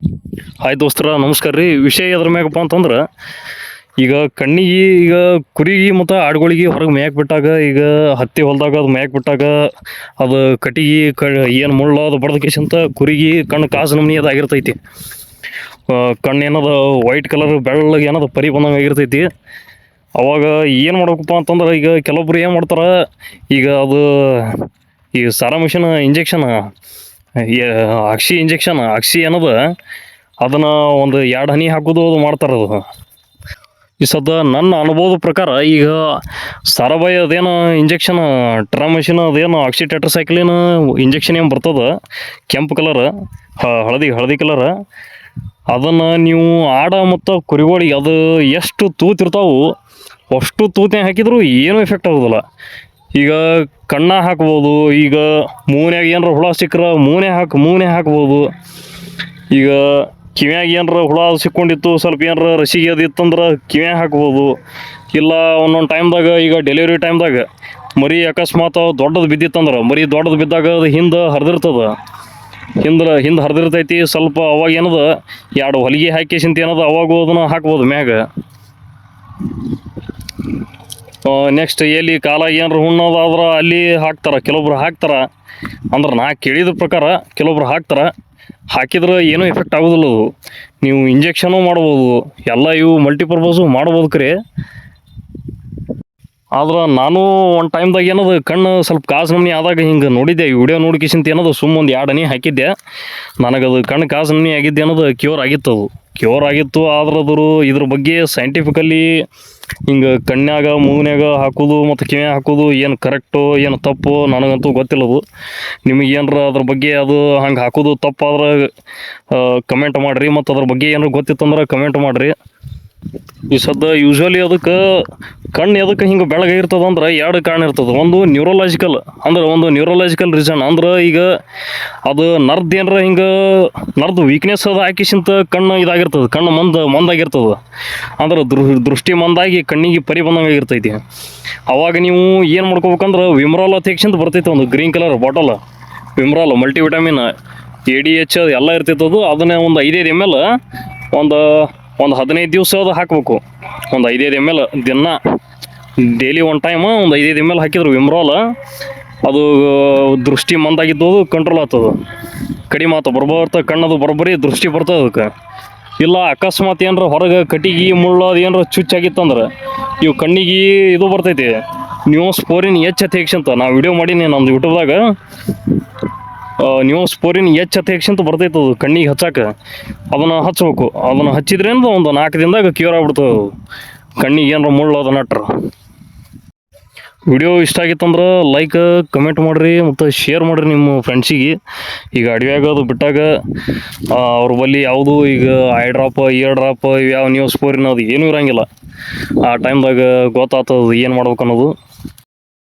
Hi ದೋಸ್ತರ, ನಮಸ್ಕಾರ ರೀ. ವಿಷಯ ಅದ್ರ ಮ್ಯಾಗಪ್ಪ ಅಂತಂದ್ರೆ, ಈಗ ಕಣ್ಣಿಗೆ, ಈಗ ಕುರಿಗೆ ಮತ್ತು ಆಡುಗಳಿಗೆ ಹೊರಗೆ ಮೇಯಕ್ಕೆ ಬಿಟ್ಟಾಗ, ಈಗ ಹತ್ತಿ ಹೊಲದಾಗ ಅದು ಮೇಯಕ್ಕೆ ಬಿಟ್ಟಾಗ ಅದು ಕಟ್ಟಿಗೆ ಕ, ಏನು ಮುಳ್ಳ ಅದು ಬಡ್ದಕೇಶಂತ ಕುರಿಗೆ ಕಣ್ಣು ಕಾಸು ನಮ್ನಿ ಅದು ಆಗಿರ್ತೈತಿ. ಕಣ್ಣು ಏನದು ವೈಟ್ ಕಲರ್ ಬೆಳ್ಳಗೆ ಏನದು ಪರಿ ಬಂದಂಗೆ ಆಗಿರ್ತೈತಿ. ಅವಾಗ ಏನು ಮಾಡ್ಬೇಕಪ್ಪ ಅಂತಂದ್ರೆ, ಈಗ ಕೆಲವೊಬ್ರು ಏನು ಮಾಡ್ತಾರೆ, ಈಗ ಅದು ಈ ಸಾರಾ ಮಿಷನ್ ಇಂಜೆಕ್ಷನ್ ಅಕ್ಷಿ ಇಂಜೆಕ್ಷನ್ ಅಕ್ಷಿ ಅನ್ನೋದು ಅದನ್ನು ಒಂದು ಎರಡು ಹನಿ ಹಾಕೋದು ಅದು ಮಾಡ್ತಾರೆ ಅದು. ಈ ಸದ್ದ ನನ್ನ ಅನುಭವದ ಪ್ರಕಾರ ಈಗ ಸಾರಾಬಾಯಿ ಅದೇನು ಇಂಜೆಕ್ಷನ್ ಟ್ರಾ ಮಷಿನ್ ಅದೇನು ಆಕ್ಸಿ ಟೆಟ್ರಸೈಕ್ಲಿನ್ ಇಂಜೆಕ್ಷನ್ ಏನು ಬರ್ತದ? ಕೆಂಪು ಕಲರ್ ಹಳದಿ ಹಳದಿ ಕಲರ್ ಅದನ್ನು ನೀವು ಆಡ ಮತ್ತು ಕುರಿಗಳಿಗೆ ಅದು ಎಷ್ಟು ತೂತಿರ್ತಾವೆ ಅಷ್ಟು ತೂತೆ ಹಾಕಿದರೂ ಏನೂ ಎಫೆಕ್ಟ್ ಆಗೋದಿಲ್ಲ. ಈಗ ಕಣ್ಣ ಹಾಕ್ಬೋದು, ಈಗ ಮೂನ್ಯಾಗ ಏನಾರ ಹುಳ ಸಿಕ್ಕರೆ ಮೂನೆ ಹಾಕಿ, ಮೂನೆ ಹಾಕ್ಬೋದು. ಈಗ ಕಿವ್ಯಾಗ ಏನಾರ ಹುಳ ಸಿಕ್ಕೊಂಡಿತ್ತು, ಸ್ವಲ್ಪ ಏನಾರ ರಸಿಗೆ ಅದು ಇತ್ತಂದ್ರೆ ಕಿವ್ಯಾಗ ಹಾಕ್ಬೋದು. ಇಲ್ಲ ಒಂದೊಂದು ಟೈಮ್ದಾಗ, ಈಗ ಡೆಲಿವರಿ ಟೈಮ್ದಾಗ ಮರಿ ಅಕಸ್ಮಾತ್ ದೊಡ್ಡದು ಬಿದ್ದಿತ್ತಂದ್ರೆ, ಮರಿ ದೊಡ್ಡದು ಬಿದ್ದಾಗ ಅದು ಹಿಂದೆ ಹರಿದಿರ್ತದೆ. ಹಿಂದೆ ಹಿಂದೆ ಹರಿದಿರ್ತೈತಿ, ಸ್ವಲ್ಪ ಅವಾಗ ಏನದ, ಎರಡು ಹೊಲಿಗೆ ಹಾಕಿಸಿಂತ ಏನದ, ಅವಾಗ ಅದನ್ನು ಹಾಕ್ಬೋದು ಮ್ಯಾಗ. ನೆಕ್ಸ್ಟ್ ಎಲ್ಲಿ ಕಾಲ ಏನಾರ ಹುಣ್ಣೋದಾದ್ರೆ ಅಲ್ಲಿ ಹಾಕ್ತಾರೆ, ಕೆಲವೊಬ್ರು ಹಾಕ್ತಾರೆ. ಅಂದ್ರೆ ನಾ ಕೇಳಿದ ಪ್ರಕಾರ ಕೆಲವೊಬ್ರು ಹಾಕ್ತಾರೆ. ಹಾಕಿದ್ರೆ ಏನೂ ಎಫೆಕ್ಟ್ ಆಗೋದಿಲ್ಲ ಅದು. ನೀವು ಇಂಜೆಕ್ಷನು ಮಾಡ್ಬೋದು, ಎಲ್ಲ ಇವು ಮಲ್ಟಿಪರ್ಪಸು ಮಾಡ್ಬೋದು ಕರೆ. ಆದ್ರೆ ನಾನು ಒಂದು ಟೈಮ್ದಾಗ ಏನದು, ಕಣ್ಣು ಸ್ವಲ್ಪ ಕಾಸು ನಮ್ನಿ ಆದಾಗ ಹಿಂಗೆ ನೋಡಿದ್ದೆ. ವಿಡಿಯೋ ನೋಡ್ಕಿಸಿಂತ ಏನದು ಸುಮ್ಮ ಒಂದು ಎರಡು ಅನಿ ಹಾಕಿದ್ದೆ. ನನಗದು ಕಣ್ಣು ಕಾಸು ನಮ್ನಿ ಆಗಿದ್ದೆ ಅನ್ನೋದು ಕ್ಯೂರ್ ಆಗಿತ್ತು ಅದು. ಕ್ಯೂರ್ ಆಗಿತ್ತು ಆದ್ರೆ ಅದ್ರ ಇದ್ರ ಬಗ್ಗೆ ಸೈಂಟಿಫಿಕಲಿ ಹಿಂಗೆ ಕಣ್ಣಾಗ ಮೂಗಿನಾಗ ಹಾಕೋದು ಮತ್ತು ಕಿವಿ ಹಾಕೋದು ಏನು ಕರೆಕ್ಟು ಏನು ತಪ್ಪು ನನಗಂತೂ ಗೊತ್ತಿಲ್ಲ ಅದು ನಿಮಗೆ ಏನಾರ ಅದ್ರ ಬಗ್ಗೆ ಅದು ಹಂಗೆ ಹಾಕೋದು ತಪ್ಪಾದ್ರೆ ಕಮೆಂಟ್ ಮಾಡಿರಿ. ಮತ್ತು ಅದ್ರ ಬಗ್ಗೆ ಏನಾರು ಗೊತ್ತಿತ್ತಂದ್ರೆ ಕಮೆಂಟ್ ಮಾಡಿರಿ. ಈ ಸದ್ದ ಯೂಶ್ವಲಿ ಅದಕ್ಕೆ ಕಣ್ಣು ಎದಕ್ಕೆ ಹಿಂಗೆ ಬೆಳಗಾಗಿರ್ತದ ಅಂದ್ರೆ ಎರಡು ಕಾರಣ ಇರ್ತದೆ. ಒಂದು ನ್ಯೂರೋಲಾಜಿಕಲ್ ಅಂದ್ರೆ ಒಂದು ನ್ಯೂರೋಲಾಜಿಕಲ್ ರೀಸನ್ ಅಂದ್ರೆ ಈಗ ಅದು ನರ್ದು ಏನರ ಹಿಂಗೆ ನರ್ದು ವೀಕ್ನೆಸ್ ಅದು ಹಾಕಿಸಿಂತ ಕಣ್ಣು ಇದಾಗಿರ್ತದೆ, ಕಣ್ಣು ಮಂದ ಮಂದಾಗಿರ್ತದೆ. ಅಂದ್ರೆ ದೃಷ್ಟಿ ಮಂದಾಗಿ ಕಣ್ಣಿಗೆ ಪರಿ ಬಂದಂಗೆ ಆಗಿರ್ತೈತಿ ಅವಾಗ ನೀವು ಏನು ಮಾಡ್ಕೋಬೇಕಂದ್ರೆ ವಿಮ್ರಾಲ್ ಅಂತ ಬರ್ತೈತೆ ಒಂದು green colour bottle Vimeral multivitamin A D H ಎಲ್ಲ ಇರ್ತೈತದು. ಅದು ಅದನ್ನೇ ಒಂದು ಐದೈದು ಎಂ ಎಲ್ ಒಂದು ಒಂದು ಹದಿನೈದು ದಿವಸ ಅದು ಹಾಕಬೇಕು. ಒಂದು ಐದೈದು ಎಂ ಎಲ್ ದಿನ ಡೈಲಿ ಒನ್ ಟೈಮ್ ಒಂದು ಐದೈದು ಎಂ ಎಲ್ ಹಾಕಿದ್ರು ವಿಮ್ರೋಲ್ ಅದು, ದೃಷ್ಟಿ ಮಂದಾಗಿದ್ದು ಕಂಟ್ರೋಲ್ ಆಗ್ತದ. ಕಡಿಮೆ ಆತ, ಬರ್ಬರ್ತ, ಕಣ್ಣದು ಬರೋಬ್ಬರಿ ದೃಷ್ಟಿ ಬರ್ತದೆ ಅದಕ್ಕೆ. ಇಲ್ಲ, ಅಕಸ್ಮಾತ್ ಏನರ ಹೊರಗೆ ಕಟ್ಟಿಗೆ, ಮುಳ್ಳು ಅದು ಏನರ ಚುಚ್ಚಾಗಿತ್ತಂದ್ರೆ ಇವು ಕಣ್ಣಿಗೆ ಇದು ಬರ್ತೈತಿ. ನ್ಯೂಸ್ ಫೋರಿನ್ ಎಚ್ ಹತ್ತಿ ಅಂತ ನಾ ವಿಡಿಯೋ ಮಾಡೀನಿ ನಮ್ದು ಯೂಟ್ಯೂಬ್ದಾಗ ನೀವು ಸ್ಪೋರಿನ್ ಎಚ್ ಅಂತ ಬರ್ತೈತೆ ಅದು, ಕಣ್ಣಿಗೆ ಹಚ್ಚಾಕ. ಅದನ್ನು ಹಚ್ಚಬೇಕು ಅದನ್ನು ಹಚ್ಚಿದ್ರೇನು ಒಂದು ನಾಲ್ಕು ದಿನದಾಗ ಕ್ಯೂರ್ ಆಗ್ಬಿಡ್ತದೆ ಕಣ್ಣಿಗೆ ಏನಾರ ಮುಳ್ಳು ಅದು ನಟ್ರ. ವಿಡಿಯೋ ಇಷ್ಟ ಆಗಿತ್ತಂದ್ರೆ ಲೈಕ್ ಕಮೆಂಟ್ ಮಾಡಿರಿ ಮತ್ತು ಶೇರ್ ಮಾಡಿರಿ ನಿಮ್ಮ ಫ್ರೆಂಡ್ಸಿಗೆ ಈಗ ಅಡವ್ಯಾಗ ಅದು ಬಿಟ್ಟಾಗ ಅವ್ರ ಬಳಿ ಯಾವುದು ಈಗ ಐ ಡ್ರಾಪ್ ಇಯರ್ ಡ್ರಾಪ್ ಯಾವ ನ್ಯೂಸ್ ಸ್ಪೋರಿನ ಅದು ಏನೂ ಇರಂಗಿಲ್ಲ. ಆ ಟೈಮ್ದಾಗ ಗೊತ್ತಾಗ್ತದೆ ಏನು ಮಾಡ್ಬೇಕು ಅನ್ನೋದು